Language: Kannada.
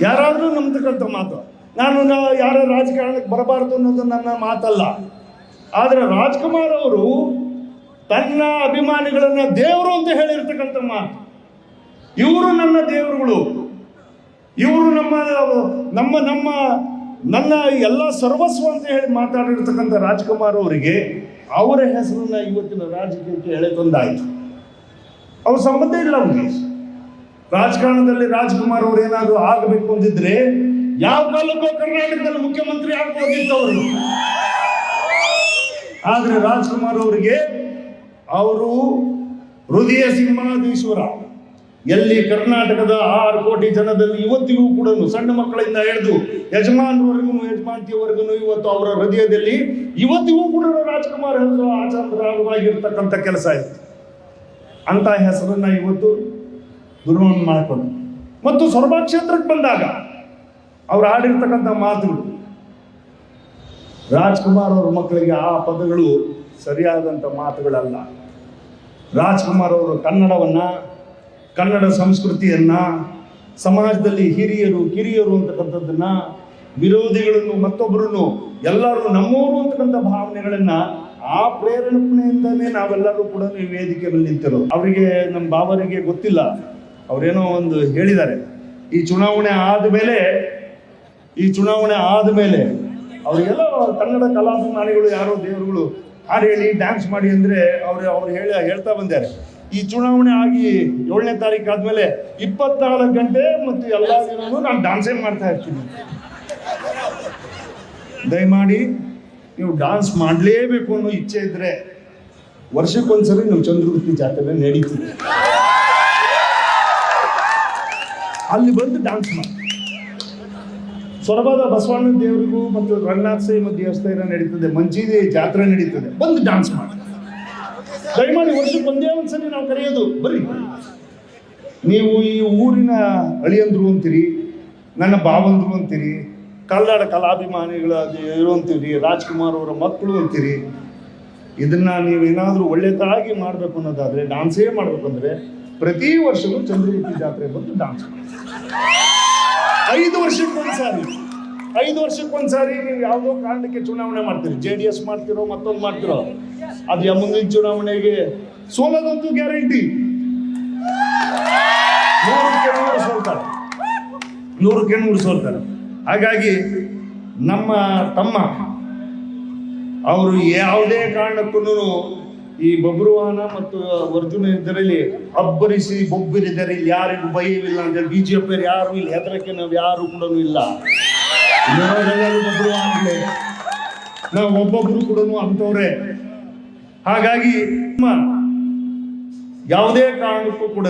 ಯಾರಾದರೂ ನಂಬ್ತಕ್ಕಂಥ ಮಾತು. ನಾನು ಯಾರ ರಾಜಕಾರಣಕ್ಕೆ ಬರಬಾರ್ದು ಅನ್ನೋದು ನನ್ನ ಮಾತಲ್ಲ. ಆದರೆ ರಾಜ್ಕುಮಾರ್ ಅವರು ತನ್ನ ಅಭಿಮಾನಿಗಳನ್ನು ದೇವರು ಅಂತ ಹೇಳಿರ್ತಕ್ಕಂಥ ಮಾತು. ಇವರು ನನ್ನ ದೇವರುಗಳು. ಇವರು ನಮ್ಮ ನಮ್ಮ ನಮ್ಮ, ನನ್ನ ಎಲ್ಲ ಸರ್ವಸ್ವ ಅಂತ ಹೇಳಿ ಮಾತಾಡಿರ್ತಕ್ಕಂಥ ರಾಜ್ಕುಮಾರ್ ಅವರಿಗೆ ಅವರ ಹೆಸರನ್ನ ಇವತ್ತಿನ ರಾಜಕೀಯಕ್ಕೆ ಎಳೆ ತಂದಾಯಿತು ಅವ್ರ ಸಂಬಂಧ ಇಲ್ಲ ಅವ್ರಿಗೆ. ರಾಜಕಾರಣದಲ್ಲಿ ರಾಜ್ಕುಮಾರ್ ಅವರು ಏನಾದರೂ ಆಗಬೇಕು ಅಂದಿದ್ರೆ ಯಾವ ಕಾಲಕ್ಕೂ ಕರ್ನಾಟಕದಲ್ಲಿ ಮುಖ್ಯಮಂತ್ರಿ ಆಗ್ಬೋದಿತ್ತು ಅವರು ಆದ್ರೆ ರಾಜ್ಕುಮಾರ್ ಅವರಿಗೆ ಅವರು ಹೃದಯ ಸಿಂಹಾಧೀಶ್ವರ. ಎಲ್ಲಿ ಕರ್ನಾಟಕದ ಆರು ಕೋಟಿ ಜನದಲ್ಲಿ ಇವತ್ತಿಗೂ ಕೂಡ ಸಣ್ಣ ಮಕ್ಕಳಿಂದ ಹಿಡಿದು ಯಜಮಾನ್ವರೆಗೂ ಯಜಮಾನ್ತಿಯವರೆಗೂ ಇವತ್ತು ಅವರ ಹೃದಯದಲ್ಲಿ ಇವತ್ತಿಗೂ ಕೂಡ ರಾಜ್ಕುಮಾರ್ ಹೆಸರು ಆಚರಣವಾಗಿರ್ತಕ್ಕಂಥ ಕೆಲಸ ಇತ್ತು. ಅಂತ ಹೆಸರನ್ನ ಇವತ್ತು ದುರ್ಮನ್ ಮಾಡಿಕೊಂಡು. ಮತ್ತು ಸೊರಬ ಕ್ಷೇತ್ರಕ್ಕೆ ಬಂದಾಗ ಅವ್ರು ಆಡಿರ್ತಕ್ಕಂಥ ಮಾತುಗಳು. ರಾಜ್ಕುಮಾರ್ ಅವರ ಮಕ್ಕಳಿಗೆ ಆ ಪದಗಳು ಸರಿಯಾದಂಥ ಮಾತುಗಳಲ್ಲ. ರಾಜ್ಕುಮಾರ್ ಅವರು ಕನ್ನಡವನ್ನ, ಕನ್ನಡ ಸಂಸ್ಕೃತಿಯನ್ನ, ಸಮಾಜದಲ್ಲಿ ಹಿರಿಯರು, ಕಿರಿಯರು ಅಂತಕ್ಕಂಥದ್ದನ್ನ, ವಿರೋಧಿಗಳನ್ನು ಮತ್ತೊಬ್ಬರನ್ನು, ಎಲ್ಲರೂ ನಮ್ಮವರು ಅಂತಕ್ಕಂಥ ಭಾವನೆಗಳನ್ನ ಆ ಪ್ರೇರಣೆಯಿಂದನೇ ನಾವೆಲ್ಲರೂ ಕೂಡ ಈ ವೇದಿಕೆಯಲ್ಲಿ ನಿಂತಿರೋದು. ಅವರಿಗೆ, ನಮ್ಮ ಬಾಬರಿಗೆ ಗೊತ್ತಿಲ್ಲ. ಅವರೇನೋ ಒಂದು ಹೇಳಿದ್ದಾರೆ, ಈ ಚುನಾವಣೆ ಆದಮೇಲೆ, ಈ ಚುನಾವಣೆ ಆದಮೇಲೆ ಅವರಿಗೆಲ್ಲ ಕನ್ನಡ ಕಲಾಭಿಮಾನಿಗಳು ಯಾರೋ ದೇವರುಗಳು ಹಾಡು ಹೇಳಿ ಡ್ಯಾನ್ಸ್ ಮಾಡಿ ಅಂದರೆ ಅವರು, ಅವ್ರು ಹೇಳಿ, ಹೇಳ್ತಾ ಬಂದಾರೆ. ಈ ಚುನಾವಣೆ ಆಗಿ ಏಳನೇ ತಾರೀಕು ಆದಮೇಲೆ ಇಪ್ಪತ್ನಾಲ್ಕು ಗಂಟೆ ಮತ್ತು ಎಲ್ಲ ದಿನವೂ ನಾನು ಡ್ಯಾನ್ಸೇ ಮಾಡ್ತಾ ಇರ್ತೀನಿ. ದಯಮಾಡಿ ನೀವು ಡ್ಯಾನ್ಸ್ ಮಾಡಲೇಬೇಕು ಅನ್ನೋ ಇಚ್ಛೆ ಇದ್ರೆ ವರ್ಷಕ್ಕೊಂದ್ಸರಿ ನೀವು ಚಂದ್ರಗುಪ್ತಿ ಜಾತ್ರೆ ನಡೀತೀವಿ ಅಲ್ಲಿ ಬಂದು ಡ್ಯಾನ್ಸ್ ಮಾಡಿ. ಸೊರಬದ ಬಸವಣ್ಣ ದೇವರಿಗೂ ಮತ್ತು ರಂಗನಾಥ ಸೇಮ ದೇವಸ್ಥಾನ ನಡೀತದೆ, ಮಂಜೀದಿ ಜಾತ್ರೆ ನಡೀತದೆ. ಬಂದು ಡ್ಯಾನ್ಸ್ ಮಾಡಿ. ದಯಮಾಡಿ ವರ್ಷಕ್ಕೆ ಒಂದೇ ಒಂದ್ಸರಿ ನಾವು ಕರೆಯೋದು, ಬರ್ರಿ. ನೀವು ಈ ಊರಿನ ಅಳಿಯಂದ್ರು ಅಂತೀರಿ, ನನ್ನ ಭಾವಂದ್ರು ಅಂತೀರಿ ಕನ್ನಡ ಕಲಾಭಿಮಾನಿಗಳ ಇರುವಂತೀರಿ, ರಾಜ್ಕುಮಾರ್ ಅವರ ಮಕ್ಕಳು ಅಂತೀರಿ ಇದನ್ನ ನೀವೇನಾದರೂ ಒಳ್ಳೆಯದಾಗಿ ಮಾಡಬೇಕು ಅನ್ನೋದಾದ್ರೆ ಡಾನ್ಸೇ ಮಾಡಬೇಕಂದ್ರೆ ಪ್ರತಿ ವರ್ಷವೂ ಚಂದ್ರಗುತ್ತಿ ಜಾತ್ರೆ ಬಂದು ಡಾನ್ಸ್ ಐದು ವರ್ಷಕ್ಕೊಂದ್ಸಾರಿ ಐದು ವರ್ಷಕ್ಕೊಂದ್ಸಾರಿ ನೀವು ಯಾವುದೋ ಕಾರಣಕ್ಕೆ ಚುನಾವಣೆ ಮಾಡ್ತೀರಿ? ಜೆ ಡಿ ಎಸ್ ಮಾಡ್ತಿರೋ, ಮತ್ತೊಂದು ಮಾಡ್ತಿರೋ? ಅದು ಮುಂದಿನ ಚುನಾವಣೆಗೆ ಸೋಲೋದಂತೂ ಗ್ಯಾರಂಟಿ ನೂರಕ್ಕೆ ನೂರು ಸೋಲ್ತಾರೆ. ನೂರಕ್ಕೆ ನೂರು ಸೋಲ್ತಾರೆ. ಹಾಗಾಗಿ ನಮ್ಮ ತಮ್ಮ ಅವರು ಯಾವುದೇ ಕಾರಣಕ್ಕೂ ಈ ಬಬ್ರುವಾನ ಮತ್ತು ಅರ್ಜುನ ಇದರಲ್ಲಿ ಅಬ್ಬರಿಸಿ ಬೊಬ್ಬರಿದ್ದಾರೆ ಇಲ್ಲಿ ಯಾರಿಗೂ ಭಯವಿಲ್ಲ ಅಂದ್ರೆ ಬಿ ಜೆ ಪಿಯರು ಯಾರು ಇಲ್ಲಿ ಹೆದರಕ್ಕೆ ನಾವು ಯಾರು ಕೂಡ ಇಲ್ಲ. ನಾವು ಒಬ್ಬೊಬ್ರು ಕೂಡ ಅಂತವ್ರೆ ಹಾಗಾಗಿ ಯಾವುದೇ ಕಾರಣಕ್ಕೂ ಕೂಡ